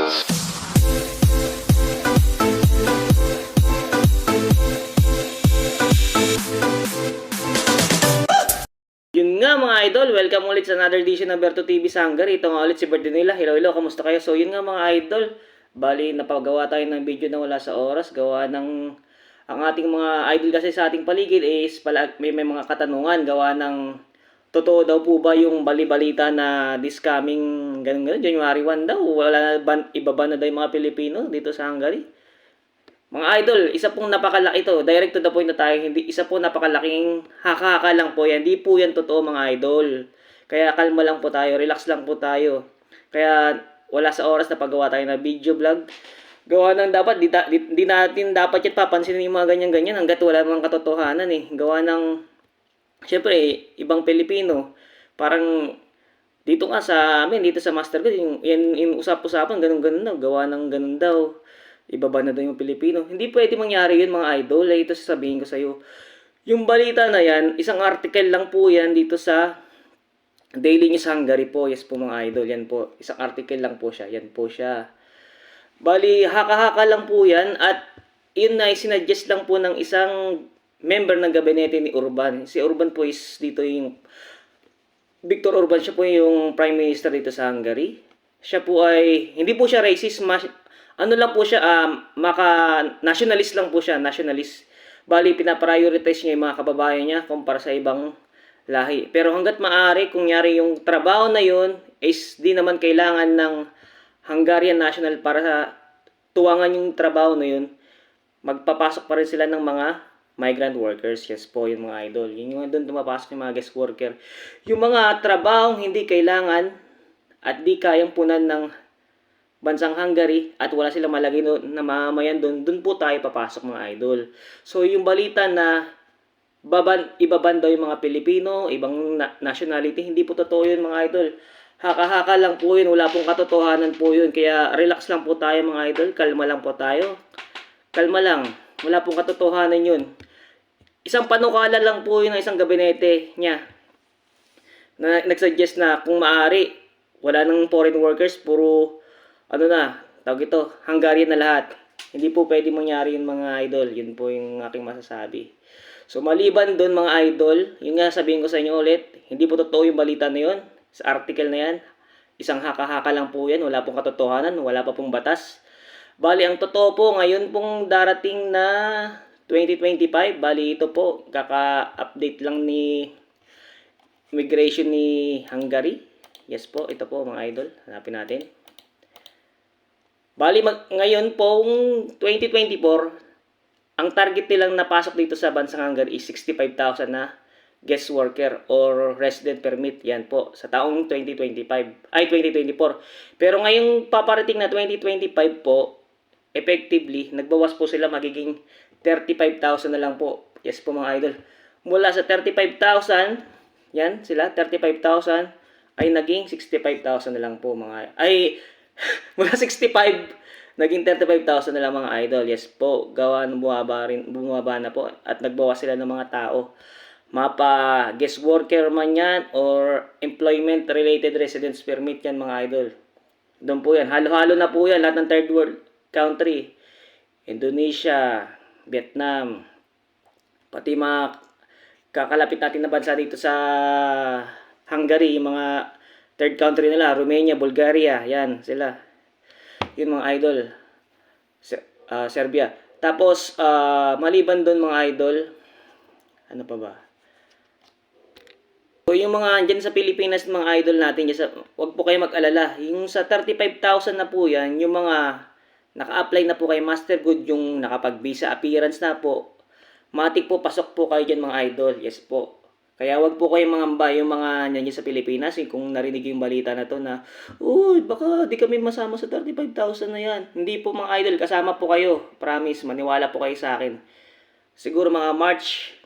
Yun nga mga idol, welcome ulit sa another edition ng Berto TV sa Hungary. Ito nga ulit si Bert nila. Hello, hello, kamusta kayo? So yun nga mga idol, bali napagawa tayo ng video na wala sa oras. Gawa ng, ang ating mga idol kasi sa ating paligid is pala, may, may mga katanungan. Gawa ng, totoo daw po ba yung bali-balita na this coming, ganun ganun, January 1 daw. Wala na, ban, ibaba na daw yung mga Pilipino dito sa Hungary. Mga idol, isa pong napakalaki ito. Direct to the point na tayo. Hindi, isa po napakalaking haka-haka lang po yan. Hindi po yan totoo mga idol. Kaya kalma lang po tayo. Relax lang po tayo. Kaya wala sa oras na paggawa tayo ng video vlog. Gawa ng dapat, di, di, di natin dapat yan papansinin yung mga ganyan-ganyan hanggat wala namang katotohanan eh. Gawa ng, syempre, ibang Pilipino. Parang, dito nga sa amin, dito sa Master Good, yung, yan, yung usap-usapan, ganun-ganun daw. Gawa ng ganun daw ibaba na daw yung Pilipino. Hindi pwede mangyari yun mga idol. Ay, ito sasabihin ko sa'yo. Yung balita na yan, isang article lang po yan dito sa Daily News Hungary po. Yes po mga idol. Yan po. Isang article lang po siya. Yan po siya. Bali, haka-haka lang po yan. At yun na, sinadjust lang po ng isang member ng gabinete ni Urban. Si Urban po is dito yung Victor Orban siya po yung prime minister dito sa Hungary. Siya po ay hindi po siya racist, mas, ano lang po siya um, maka nationalist lang po siya, nationalist. Bali pinaprioritize niya yung mga kababayan niya kumpara sa ibang lahi. Pero hangga't maaari kung yari yung trabaho na yun is di naman kailangan ng Hungarian national para sa tuwangan yung trabaho na yun. Magpapasok pa rin sila ng mga migrant workers. Yes po, yung mga idol. Yun yung doon tumapasok yung mga guest worker. Yung mga trabahong hindi kailangan at di kayang punan ng bansang Hungary at wala silang malagay doon na mamamayan doon, doon po tayo papasok mga idol. So yung balita na baban, ibaban daw yung mga Pilipino, ibang na- nationality, hindi po totoo yun mga idol. Haka-haka lang po yun, wala pong katotohanan po yun. Kaya relax lang po tayo mga idol, kalma lang po tayo. Kalma lang, wala pong katotohanan yun. Isang panukala lang po yun ng isang gabinete niya na nagsuggest na kung maaari, wala nang foreign workers, puro, ano na, tawag ito, Hungarian na lahat. Hindi po pwede mangyari yun mga idol. Yun po yung aking masasabi. So, maliban doon mga idol, yun nga sabihin ko sa inyo ulit, hindi po totoo yung balita na yun, sa article na yan. Isang haka-haka lang po yan, wala pong katotohanan, wala pa pong batas. Bali, ang totoo po, ngayon pong darating na 2025, bali ito po, kaka-update lang ni immigration ni Hungary. Yes po, ito po mga idol. Hanapin natin. Bali, mag, ngayon pong 2024, ang target nilang napasok dito sa bansang Hungary is 65,000 na guest worker or resident permit. Yan po, sa taong 2025, ay 2024. Pero ngayong paparating na 2025 po, effectively, nagbawas po sila magiging 35,000 na lang po. Yes po mga idol. Mula sa 35,000, yan sila, 35,000 ay naging 65,000 na lang po mga ay mula 65 naging 35,000 na lang mga idol. Yes po, gawa ng bumaba, rin, bumaba na po at nagbawas sila ng mga tao. Mapa guest worker man yan or employment related residence permit yan mga idol. Doon po yan. Halo-halo na po yan. Lahat ng third world country. Indonesia, Vietnam, pati mga kakalapit natin na bansa dito sa Hungary, yung mga third country nila, Romania, Bulgaria, yan sila. Yun mga idol. Ah, Serbia. Tapos, ah, maliban doon mga idol, ano pa ba? So, yung mga andyan sa Pilipinas, mga idol natin, dyan sa, wag po kayo mag-alala. Yung sa 35,000 na po yan, yung mga naka-apply na po kay Master Good, yung nakapag-visa appearance na po, matik po, pasok po kayo dyan mga idol. Yes po. Kaya wag po kayong mangamba yung mga nandiyan sa Pilipinas, eh, kung narinig yung balita na to na, uy, baka di kami masama sa 35,000 na yan. Hindi po mga idol, kasama po kayo. Promise, maniwala po kayo sa akin. Siguro mga March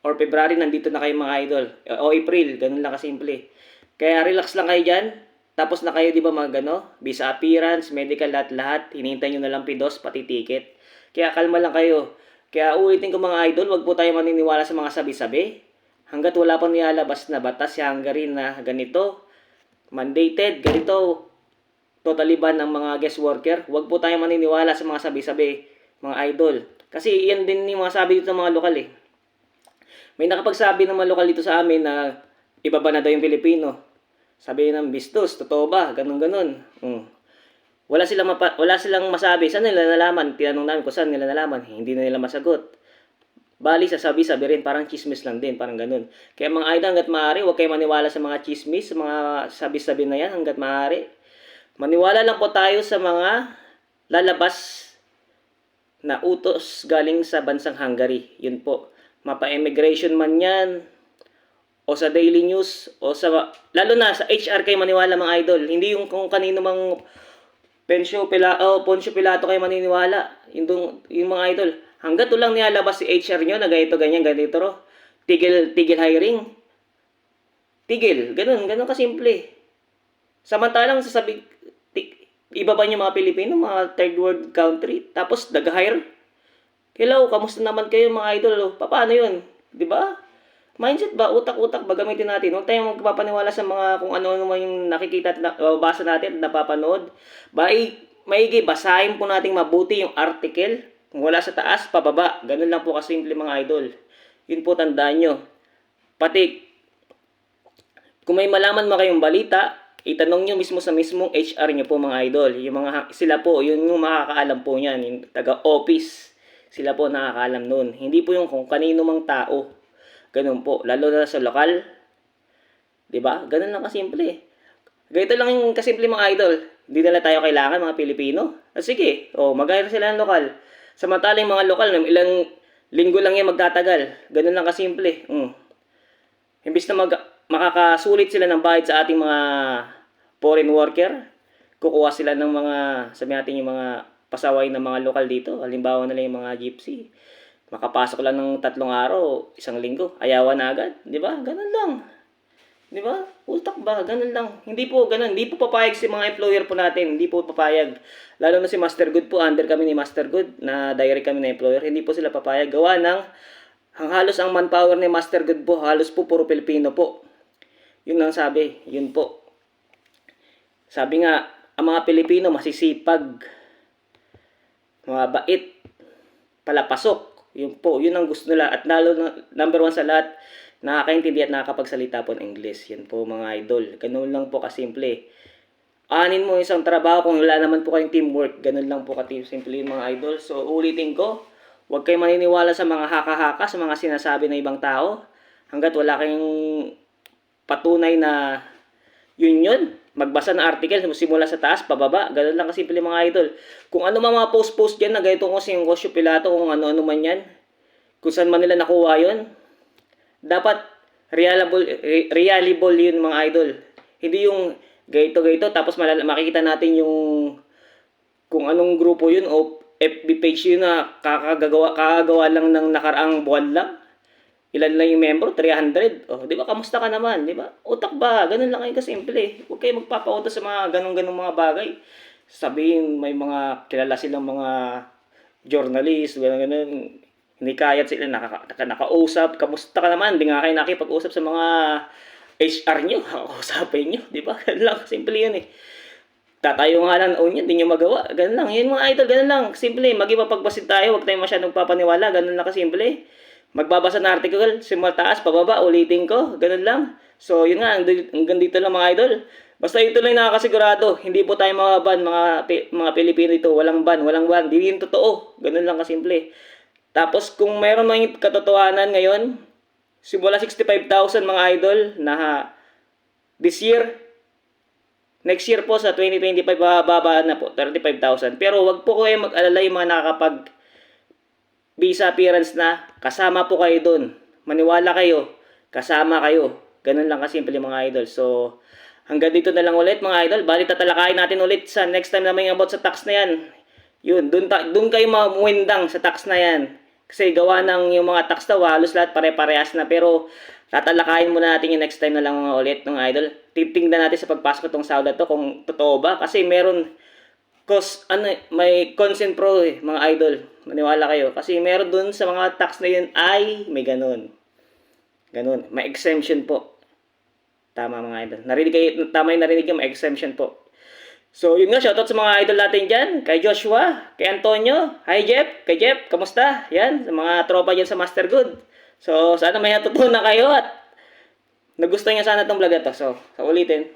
or February, nandito na kayo mga idol. O April, ganun lang kasimple. Kaya relax lang kayo dyan. Tapos na kayo, di ba, mga gano? Visa appearance, medical, lahat-lahat. Hinihintay nyo na lang pidos, pati ticket. Kaya kalma lang kayo. Kaya ulitin ko mga idol, wag po tayo maniniwala sa mga sabi-sabi. Hanggat wala pang nilalabas na batas sa Hungary na ganito, mandated, ganito, totally ban ng mga guest worker. Huwag po tayong maniniwala sa mga sabi-sabi, mga idol. Kasi yan din yung mga sabi dito ng mga lokal eh. May nakapagsabi ng mga lokal dito sa amin na iba ba na daw yung Pilipino. Sabi ng bistos, totoo ba? Ganun ganun. Mm. Wala silang mapa- wala silang masabi. Saan nila nalaman? Tinanong namin kung saan nila nalaman. Hindi na nila masagot. Bali, sasabi-sabi rin, parang chismis lang din, parang ganun. Kaya mga idol, hanggat maaari, huwag kayo maniwala sa mga chismis, sa mga sabi-sabi na yan, hanggat maaari. Maniwala lang po tayo sa mga lalabas na utos galing sa bansang Hungary. Yun po. Mapa-immigration man yan, o sa daily news, o sa, lalo na sa HR kayo maniwala mga idol. Hindi yung kung kanino mang Pensyo Pila, oh, Poncio Pilato kayo maniniwala. Yung, yung mga idol. Hanggat walang nilalabas si HR nyo na ganito, ganyan, ganito, ro. Tigil, tigil hiring. Tigil. Ganun, ganun kasimple. Samantalang sasabi, iba ba yung mga Pilipino, mga third world country, tapos nag-hire? Hello, kamusta naman kayo mga idol? Pa- Paano yun? Di ba? Mindset ba? Utak-utak ba gamitin natin? Huwag tayong magpapaniwala sa mga kung ano-ano man yung nakikita at na, o basa natin at napapanood. Bay, maigi, basahin po nating mabuti yung article. Kung wala sa taas, pababa. Ganun lang po kasimple mga idol. Yun po tandaan nyo. Pati, kung may malaman mo kayong balita, itanong nyo mismo sa mismong HR nyo po mga idol. Yung mga, sila po, yun yung makakaalam po niyan. Yung taga-office. Sila po nakakaalam nun. Hindi po yung kung kanino mang tao. Ganun po. Lalo na sa lokal. 'Di ba? Ganun lang kasimple. Ganito lang yung kasimple mga idol. Hindi nila tayo kailangan mga Pilipino. Ah, sige, oh, mag-hire sila ng lokal. Samantalang mga lokal, ilang linggo lang yan magtatagal. Ganun lang kasimple. Mm. Imbis na mag, makakasulit sila ng bayad sa ating mga foreign worker, kukuha sila ng mga, sabi natin yung mga pasaway ng mga lokal dito. Halimbawa na lang yung mga gypsy. Makapasok lang ng tatlong araw, isang linggo, ayawan na agad. Di ba? Ganun lang. Di ba? Utak ba? Ganun lang. Hindi po ganun. Hindi po papayag si mga employer po natin. Hindi po papayag. Lalo na si Master Good po. Under kami ni Master Good na direct kami na employer. Hindi po sila papayag. Gawa ng ang halos ang manpower ni Master Good po, halos po puro Pilipino po. Yun ang sabi. Yun po. Sabi nga, ang mga Pilipino masisipag, mga bait, palapasok. Yun po, yun ang gusto nila. At lalo na, number one sa lahat, nakakaintindi at nakakapagsalita po ng English. Yan po mga idol. Ganun lang po kasimple. Anin mo isang trabaho kung wala naman po kayong teamwork. Ganun lang po kasimple yung mga idol. So ulitin ko, huwag kayong maniniwala sa mga haka-haka, sa mga sinasabi ng ibang tao. Hanggat wala kayong patunay na yun yun. Magbasa ng article simula sa taas, pababa. Ganun lang kasimple mga idol. Kung ano man mga post-post dyan na ganito kasi yung Kosyo Pilato, kung ano-ano man yan. Kung saan man nila nakuha yun. Dapat reliable, re- reliable yun mga idol. Hindi yung ganito-ganito tapos malala- makikita natin yung kung anong grupo yun o FB page yun na kakagawa, kakagawa lang ng nakaraang buwan lang. Ilan lang yung member? 300. Oh, di ba? Kamusta ka naman? Di ba? Utak ba? Ganun lang kayo kasimple. Huwag kayo magpapauto sa mga ganun-ganung mga bagay. Sabihin, may mga kilala silang mga journalist, ganun ganun. Hindi kayat sila nakaka, naka, nakausap. Kamusta ka naman? Hindi nga kayo nakipag-usap sa mga HR nyo. Kakausapin nyo. Di ba? Ganun lang. Simple yun eh. Tatayo nga lang noon yun, hindi nyo magawa. Ganun lang. Yun mga idol, ganun lang. Simple. Magipapagbasid tayo. Huwag tayong masyadong papaniwala. Ganun lang kasimple. Magbabasa ng article, simula taas, pababa, ulitin ko. Ganun lang. So, yun nga. hanggang- dito lang mga idol. Basta ito lang nakakasigurado. Hindi po tayo mga ban, mga, mga Pilipino ito. Walang ban, walang ban. Hindi yun totoo. Ganun lang kasimple. Tapos, kung mayroon mga katotohanan ngayon, simula 65,000 mga idol na this year, Next year po sa 2025 bababa na po 35,000. Pero wag po kayo mag-alala yung mga nakakapag visa appearance na kasama po kayo doon. Maniwala kayo, kasama kayo. Ganun lang kasimple mga idol. So hanggang dito na lang ulit mga idol. Bali tatalakayin natin ulit sa next time yung about sa tax na yan. Yun, doon doon kayo mamuwindang sa tax na yan. Kasi gawa ng yung mga tax daw, halos lahat pare-parehas na. Pero tatalakayin muna natin yung next time na lang mga ulit ng idol. Titingnan natin sa pagpasok itong sahod to kung totoo ba. Kasi meron, cause, ano, may consent pro eh, mga idol. Maniwala kayo. Kasi meron dun sa mga tax na yun ay may ganun. Ganun. May exemption po. Tama mga idol. Narinig kayo, tama yung narinig yung may exemption po. So, yun nga, shoutout sa mga idol natin dyan. Kay Joshua, kay Antonio, hi Jeff, kay Jeff, kamusta? Yan, sa mga tropa dyan sa Master Good. So, sana may natutunan kayo at nagustuhan niya sana itong vlog na to. So, sa ulitin,